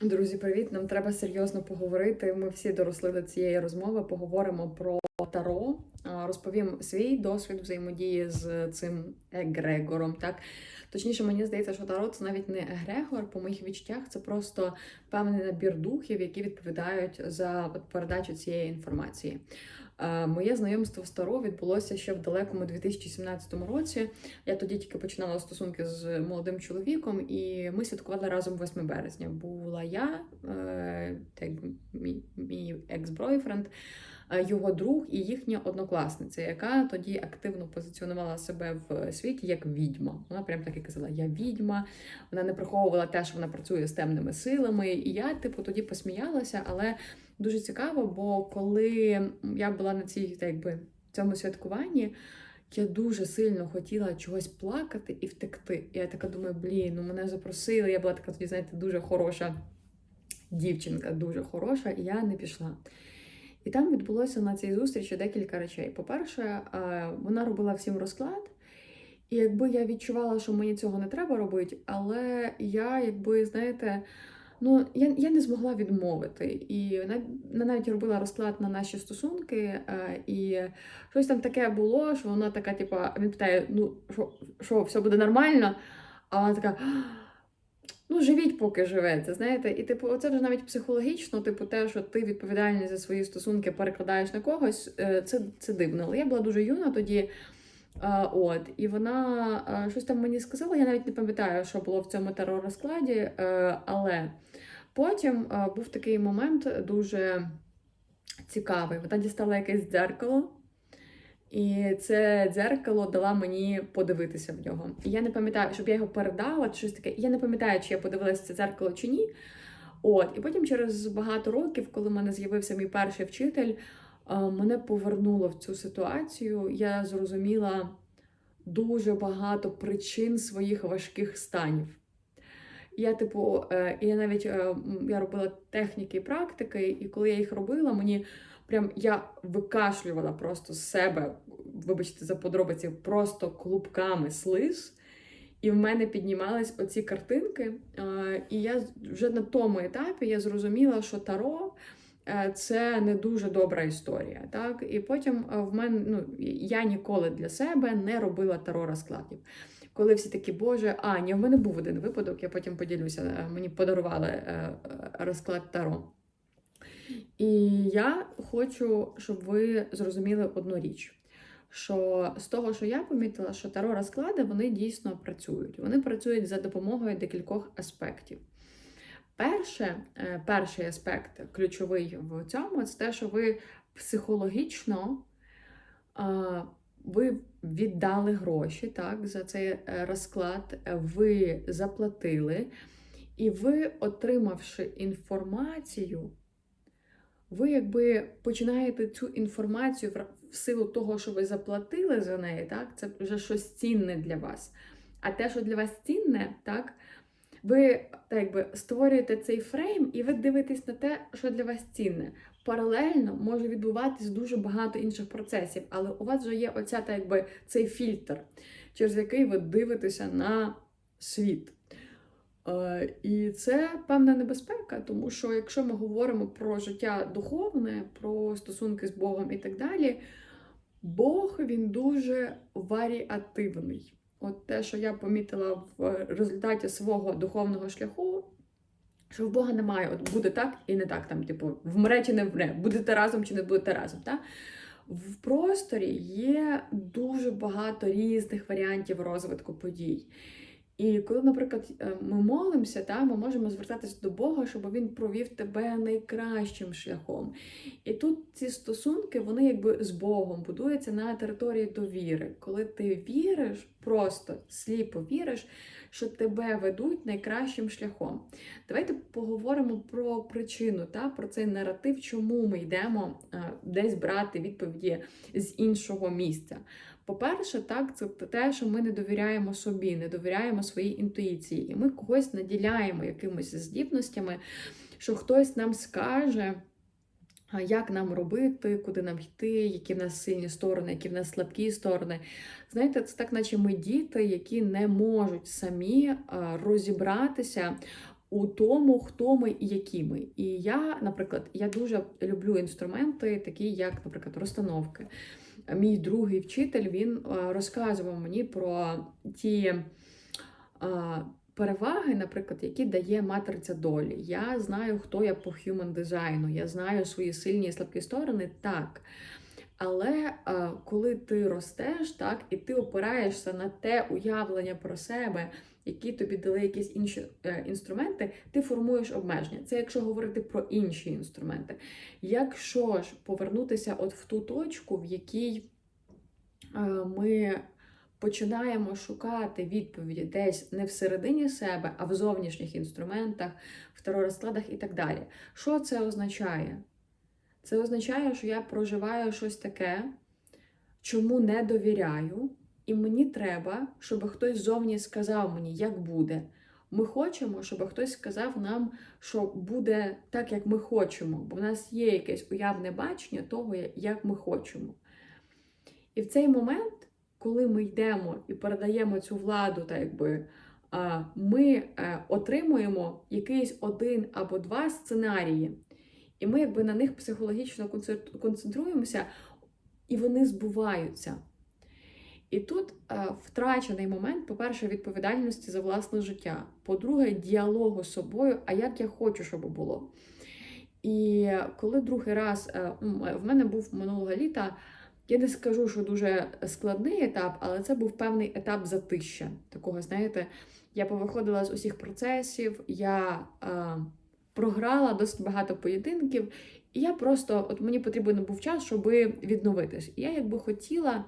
Друзі, привіт! Нам треба серйозно поговорити. Ми всі доросли до цієї розмови. Поговоримо про таро. Розповім свій досвід взаємодії з цим егрегором. Так точніше, мені здається, що таро це навіть не егрегор. По моїх відчуттях це просто певний набір духів, які відповідають за передачу цієї інформації. Моє знайомство з Таро відбулося ще в далекому 2017 році. Я тоді тільки починала стосунки з молодим чоловіком, і ми святкували разом 8 березня. Була я, е, так мій, мій екс-бойфренд, е, його друг і їхня однокласниця, яка тоді активно позиціонувала себе в світі як відьма. Вона прям так і казала: Я відьма. Вона не приховувала те, що вона працює з темними силами. І я, типу, тоді посміялася, але. Дуже цікаво, бо коли я була на цій, так якби, цьому святкуванні, я дуже сильно хотіла чогось плакати і втекти. І я така думаю, блін, ну мене запросили. Я була така тоді, знаєте, дуже хороша дівчинка, дуже хороша, і я не пішла. І там відбулося на цій зустрічі декілька речей. По-перше, е, вона робила всім розклад. І якби я відчувала, що мені цього не треба робити, але я, якби, знаєте, Ну, я я не змогла відмовити. І вона навіть робила розклад на наші стосунки, е, і щось там таке було, що вона така, типу, він питає: ну, що, що все буде нормально? А вона така. Ну, живіть, поки живеться, знаєте, і типу, це вже навіть психологічно, типу, те, що ти відповідальність за свої стосунки перекладаєш на когось, е, це це дивно. Але я була дуже юна тоді. Е, от, І вона щось там мені сказала. Я навіть не пам'ятаю, що було в цьому терор розкладі, але Потім був такий момент дуже цікавий. Вона дістала якесь дзеркало, і це дзеркало дала мені подивитися в нього. І я не пам'ятаю, щоб я його передала, чи щось таке. Я не пам'ятаю, чи я подивилася це дзеркало чи ні. От, І потім, через багато років, коли в мене з'явився мій перший вчитель, мене повернуло в цю ситуацію. Я зрозуміла дуже багато причин своїх важких станів. Я, типу, е, я навіть е, я робила техніки і практики, і коли я їх робила, мені прям я викашлювала просто з себе, вибачте, за подробиці, просто клубками слиз. І в мене піднімались оці картинки. Е, і я вже на тому етапі я зрозуміла, що таро це не дуже добра історія. Так? І потім в мене ну, я ніколи для себе не робила таро розкладів коли всі такі, Боже, а, ні, в мене був один випадок, я потім поділюся. Е, мені подарували е, е, розклад Таро. І я хочу, щоб ви зрозуміли одну річ. Що з того, що я помітила, що таро розклади вони дійсно працюють. Вони працюють за допомогою декількох аспектів. Перше, Перший аспект, ключовий в цьому, це те, що ви психологічно ви віддали гроші так, за цей е, розклад, е, ви заплатили, і ви, отримавши інформацію, ви якби починаєте цю інформацію в силу того, що ви заплатили за неї, так, це вже щось цінне для вас. А те, що для вас цінне, так, ви так якби створюєте цей фрейм, і ви дивитесь на те, що для вас цінне паралельно може відбуватись дуже багато інших процесів, але у вас вже є оця, так якби, цей фільтр, через який ви дивитеся на світ. Е, і це певна небезпека, тому що якщо ми говоримо про життя духовне, про стосунки з Богом і так далі, Бог він дуже варіативний. От те, що я помітила в результаті свого духовного шляху, що в Бога немає, от буде так і не так, там, типу, вмре чи не вмре, будете разом чи не будете разом. Так? В просторі є дуже багато різних варіантів розвитку подій. І коли, наприклад, е, ми молимося, та, ми можемо звертатися до Бога, щоб він провів тебе найкращим шляхом. І тут ці стосунки, вони якби з Богом будуються на території довіри. Коли ти віриш, просто сліпо віриш, що тебе ведуть найкращим шляхом. Давайте поговоримо про причину, та, про цей наратив, чому ми йдемо е, десь брати відповіді з іншого місця. По-перше, так, це те, що ми не довіряємо собі, не довіряємо своїй інтуїції, і ми когось наділяємо якимись здібностями, що хтось нам скаже. Як нам робити, куди нам йти, які в нас сильні сторони, які в нас слабкі сторони. Знаєте, це так, наче ми діти, які не можуть самі розібратися у тому, хто ми і які ми. І я, наприклад, я дуже люблю інструменти, такі як, наприклад, розстановки. Мій другий вчитель він е, розказував мені про ті е, переваги, наприклад, які дає матриця долі. Я знаю, хто я по хюман дизайну, я знаю свої сильні і слабкі сторони, так. Але е, коли ти ростеш, так, і ти опираєшся на те уявлення про себе, які тобі дали якісь інші е, інструменти, ти формуєш обмеження. Це якщо говорити про інші інструменти. Якщо ж повернутися от в ту точку, в якій е, ми починаємо шукати відповіді десь не всередині себе, а в зовнішніх інструментах, в теророзкладах і так далі. Що це означає? Це означає, що я проживаю щось таке, чому не довіряю, і мені треба, щоб хтось зовні сказав мені, як буде. Ми хочемо, щоб хтось сказав нам, що буде так, як ми хочемо, бо в нас є якесь уявне бачення того, як ми хочемо. І в цей момент, коли ми йдемо і передаємо цю владу, так якби, ми е, отримуємо якийсь один або два сценарії. І ми якби на них психологічно концентруємося, і вони збуваються. І тут е, втрачений момент, по-перше, відповідальності за власне життя. По-друге, діалогу з собою, а як я хочу, щоб було. І коли другий раз е, в мене був минулого літа, я не скажу, що дуже складний етап, але це був певний етап затища. Такого, знаєте, я повиходила з усіх процесів, я. Е, програла досить багато поєдинків, і я просто, от мені потрібен був час, щоб відновитись. І я якби хотіла,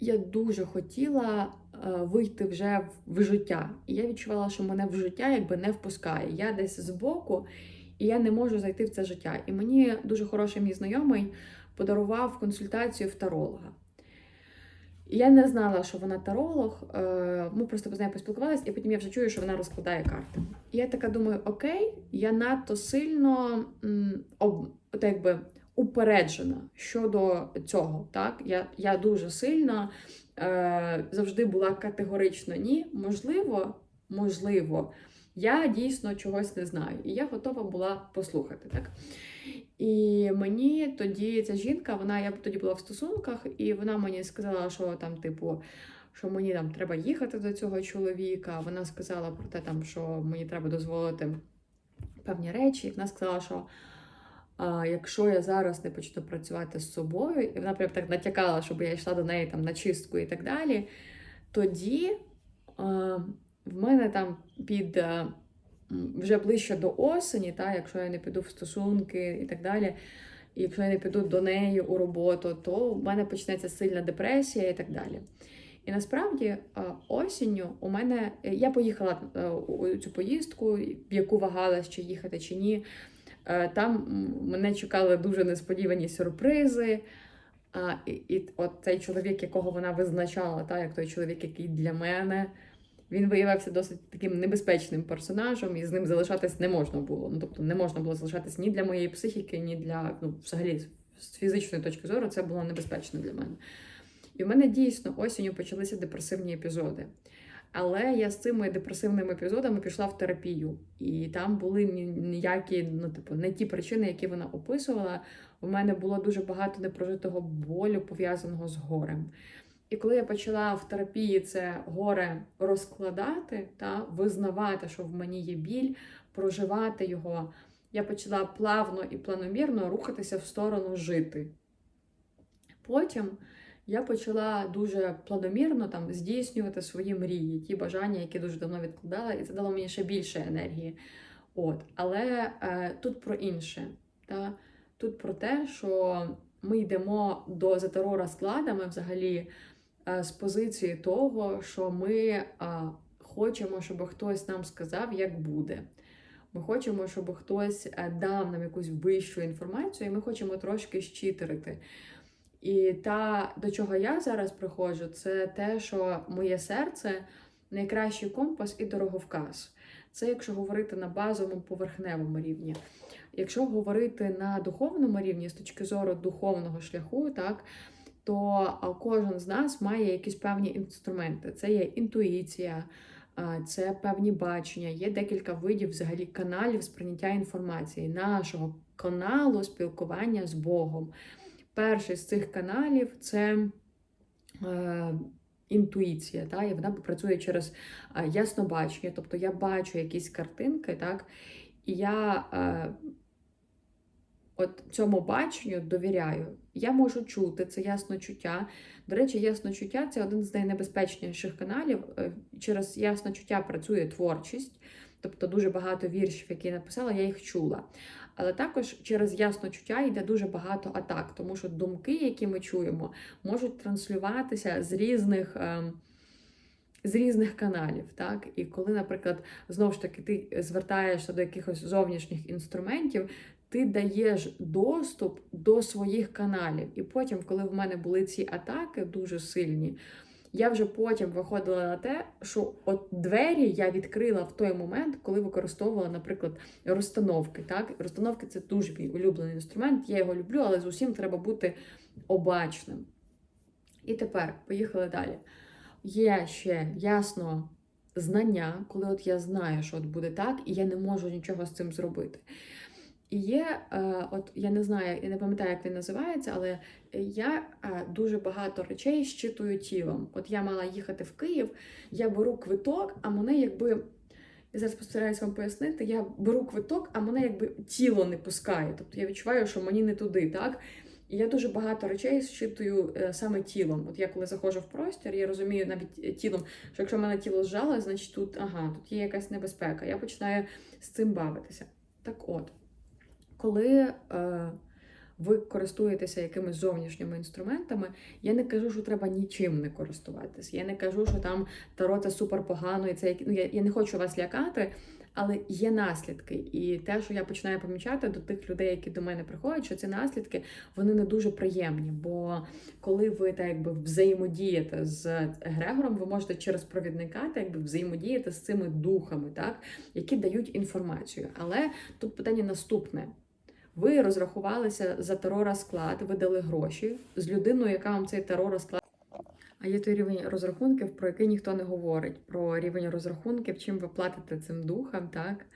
я дуже хотіла е, вийти вже в життя. І я відчувала, що мене в життя якби не впускає. Я десь збоку, і я не можу зайти в це життя. І мені дуже хороший мій знайомий подарував консультацію в таролога. Я не знала, що вона таролог. Е, ми просто з нею поспілкувалися, і потім я вже чую, що вона розкладає карти. І я така думаю: окей, я надто сильно об, так би, упереджена щодо цього. Так? Я я дуже сильно е, завжди була категорично ні. Можливо, можливо, я дійсно чогось не знаю. І я готова була послухати. так? І мені тоді ця жінка, вона я тоді була в стосунках, і вона мені сказала, що там, типу, що мені там треба їхати до цього чоловіка. Вона сказала про те, там, що мені треба дозволити певні речі. І вона сказала, що а, якщо я зараз не почну працювати з собою, і вона прям так натякала, щоб я йшла до неї там на чистку і так далі, тоді в мене там під. Вже ближче до осені, та, якщо я не піду в стосунки і так далі, і якщо я не піду до неї у роботу, то в мене почнеться сильна депресія і так далі. І насправді осінню у мене я поїхала е, у цю поїздку, в яку вагалась, чи їхати, чи ні. Е, там мене чекали дуже несподівані сюрпризи. А, І і от цей чоловік, якого вона визначала, та, як той чоловік, який для мене. Він виявився досить таким небезпечним персонажем, і з ним залишатись не можна було. Ну тобто не можна було залишатись ні для моєї психіки, ні для ну, взагалі з фізичної точки зору це було небезпечно для мене. І в мене дійсно осінню почалися депресивні епізоди. Але я з цими депресивними епізодами пішла в терапію, і там були ніякі, ну типу, не ті причини, які вона описувала. У мене було дуже багато непрожитого болю пов'язаного з горем. І коли я почала в терапії це горе розкладати та визнавати, що в мені є біль, проживати його, я почала плавно і планомірно рухатися в сторону жити. Потім я почала дуже планомірно там здійснювати свої мрії, ті бажання, які дуже давно відкладала, і це дало мені ще більше енергії. От. Але е, тут про інше. Та? Тут про те, що ми йдемо до за терора взагалі. Е, з позиції того, що ми е, хочемо, щоб хтось нам сказав, як буде. Ми хочемо, щоб хтось е, дав нам якусь вищу інформацію, і ми хочемо трошки щитерити. І та, до чого я зараз приходжу, це те, що моє серце найкращий компас і дороговказ. Це якщо говорити на базовому поверхневому рівні. Якщо говорити на духовному рівні, з точки зору духовного шляху, так то кожен з нас має якісь певні інструменти. Це є інтуїція, це певні бачення, є декілька видів взагалі каналів сприйняття інформації, нашого каналу спілкування з Богом. Перший з цих каналів це е, інтуїція, та, і вона працює через яснобачення. Тобто я бачу якісь картинки, так, і я е, от цьому баченню довіряю. Я можу чути це ясночуття. До речі, ясночуття це один з найнебезпечніших каналів. Е, Через ясночуття працює творчість, тобто дуже багато віршів, які я написала, я їх чула. Але також через ясночуття йде дуже багато атак, тому що думки, які ми чуємо, можуть транслюватися з різних. ем, З різних каналів, так і коли, наприклад, знову ж таки ти звертаєшся до якихось зовнішніх інструментів, ти даєш доступ до своїх каналів. І потім, коли в мене були ці атаки дуже сильні, я вже потім виходила на те, що от двері я відкрила в той момент, коли використовувала, наприклад, розстановки. Так, розстановки це дуже мій улюблений інструмент. Я його люблю, але з усім треба бути обачним. І тепер поїхали далі. Є ще ясно знання, коли от я знаю, що от буде так, і я не можу нічого з цим зробити. І є, е, от я не знаю, я не пам'ятаю, як він називається, але я е, дуже багато речей щитую тілом. От я мала їхати в Київ, я беру квиток, а мене якби. Я зараз постараюсь вам пояснити, я беру квиток, а мене якби тіло не пускає. Тобто я відчуваю, що мені не туди, так? І я дуже багато речей щитую е, саме тілом. От я коли заходжу в простір, я розумію навіть тілом, що якщо мене тіло зжало, значить тут ага, тут є якась небезпека. Я починаю з цим бавитися. Так от, коли е, ви користуєтеся якимись зовнішніми інструментами, я не кажу, що треба нічим не користуватись. Я не кажу, що там таро це супер погано, і це ну, я, я не хочу вас лякати. Але є наслідки, і те, що я починаю помічати до тих людей, які до мене приходять, що ці наслідки вони не дуже приємні. Бо коли ви так якби взаємодієте з Егрегором, ви можете через провідника так якби взаємодіяти з цими духами, так які дають інформацію. Але тут питання наступне: ви розрахувалися за теророзклад, ви дали гроші з людиною, яка вам цей теророзклад. А є той рівень розрахунків, про який ніхто не говорить. Про рівень розрахунків, чим ви платите цим духам, так?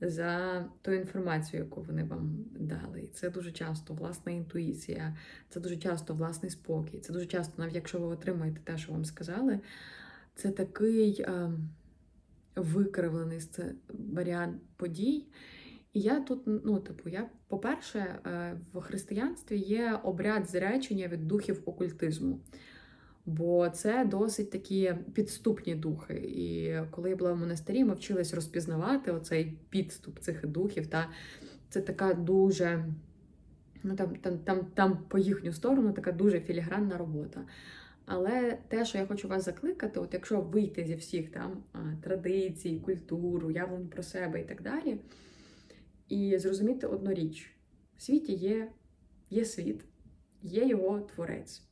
За ту інформацію, яку вони вам дали. І це дуже часто власна інтуїція, це дуже часто власний спокій, це дуже часто, навіть якщо ви отримаєте те, що вам сказали, це такий е, викривлений варіант подій. І я тут, ну, типу, я, по-перше, е, в християнстві є обряд зречення від духів окультизму. Бо це досить такі підступні духи. І коли я була в монастирі, ми вчились розпізнавати оцей підступ цих духів. Та це така дуже, ну там, там, там, там по їхню сторону така дуже філігранна робота. Але те, що я хочу вас закликати, от якщо вийти зі всіх там традицій, культур, уявлень про себе і так далі, і зрозуміти одну річ: в світі є, є світ, є його творець.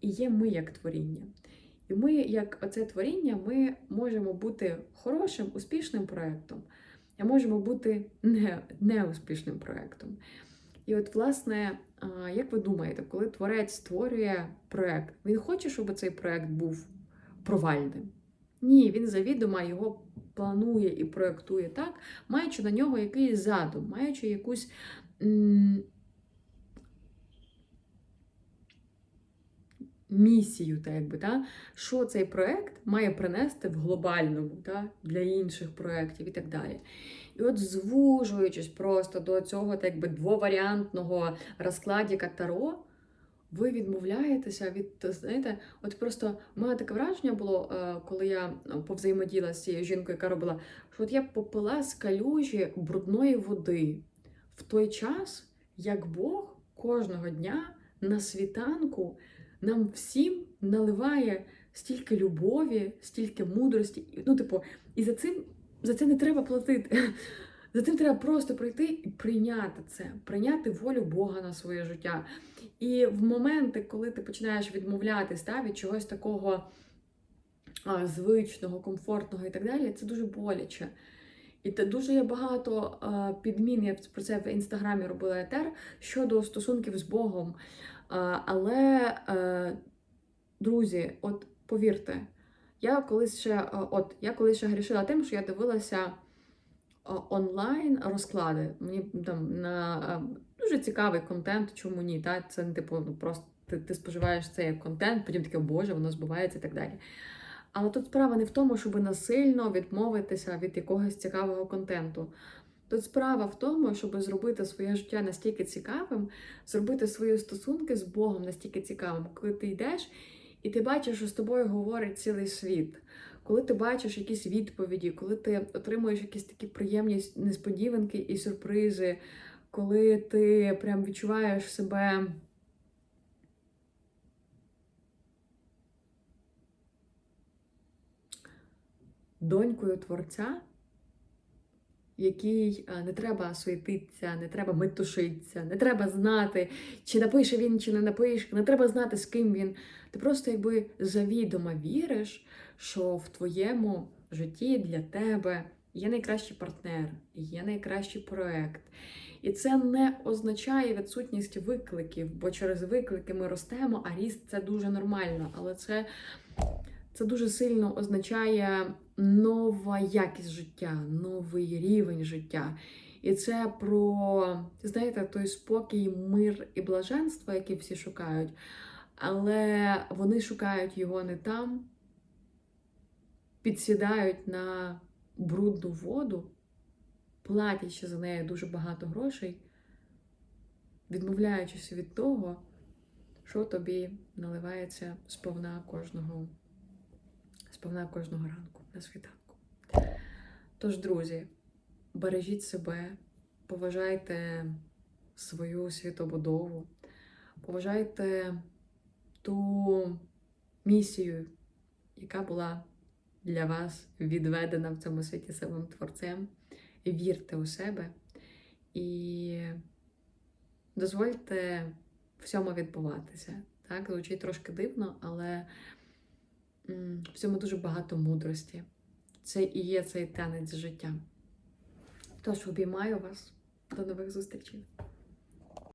І є ми як творіння. І ми, як оце творіння, ми можемо бути хорошим, успішним проєктом, а можемо бути не, неуспішним проєктом. І от, власне, як ви думаєте, коли творець створює проєкт, він хоче, щоб цей проєкт був провальним? Ні, він завідомо його планує і проєктує так, маючи на нього якийсь задум, маючи якусь. місію, так якби, та, що цей проект має принести в глобальному та, для інших проєктів і так далі. І от звужуючись просто до цього так якби, двоваріантного розкладіка Таро, ви відмовляєтеся від, знаєте, от просто в мене таке враження було, е, коли я ну, повзаємоділа з цією жінкою, яка робила, що от я попила з калюжі брудної води в той час, як Бог кожного дня на світанку нам всім наливає стільки любові, стільки мудрості. Ну, типу, і за цим за це не треба платити. За цим треба просто пройти і прийняти це, прийняти волю Бога на своє життя. І в моменти, коли ти починаєш відмовлятись та, від чогось такого а, звичного, комфортного і так далі, це дуже боляче. І те дуже є багато а, підмін. Я про це в інстаграмі робила етер щодо стосунків з Богом. А, але, е, друзі, от повірте, Я колись ще е, от я колись ще грішила тим, що я дивилася е, онлайн розклади. Мені там на дуже цікавий контент, чому ні? Та? Це не типу ну, просто ти, ти споживаєш це як контент, потім таке, «О, боже, воно збувається і так далі. Але тут справа не в тому, щоб насильно відмовитися від якогось цікавого контенту. Тут справа в тому, щоб зробити своє життя настільки цікавим, зробити свої стосунки з Богом настільки цікавим, коли ти йдеш і ти бачиш, що з тобою говорить цілий світ. Коли ти бачиш якісь відповіді, коли ти отримуєш якісь такі приємні несподіванки і сюрпризи, коли ти прям відчуваєш себе. Донькою творця, якій е, не треба суетитися, не треба метушитися, не треба знати, чи напише він, чи не напише, не треба знати, з ким він. Ти просто якби завідомо віриш, що в твоєму житті для тебе є найкращий партнер, є найкращий проект. І це не означає відсутність викликів, бо через виклики ми ростемо, а ріст це дуже нормально. Але це, це дуже сильно означає нова якість життя, новий рівень життя. І це про, знаєте, той спокій, мир і блаженство, які всі шукають, але вони шукають його не там, підсідають на брудну воду, платячи за неї дуже багато грошей, відмовляючись від того, що тобі наливається сповна кожного, сповна кожного ранку на світанку. Тож, друзі, бережіть себе, поважайте свою світобудову, поважайте ту місію, яка була для вас відведена в цьому світі самим творцем. Вірте у себе і дозвольте всьому відбуватися. Так, звучить трошки дивно, але в цьому дуже багато мудрості. Це і є цей танець життя. Тож обіймаю вас. До нових зустрічей!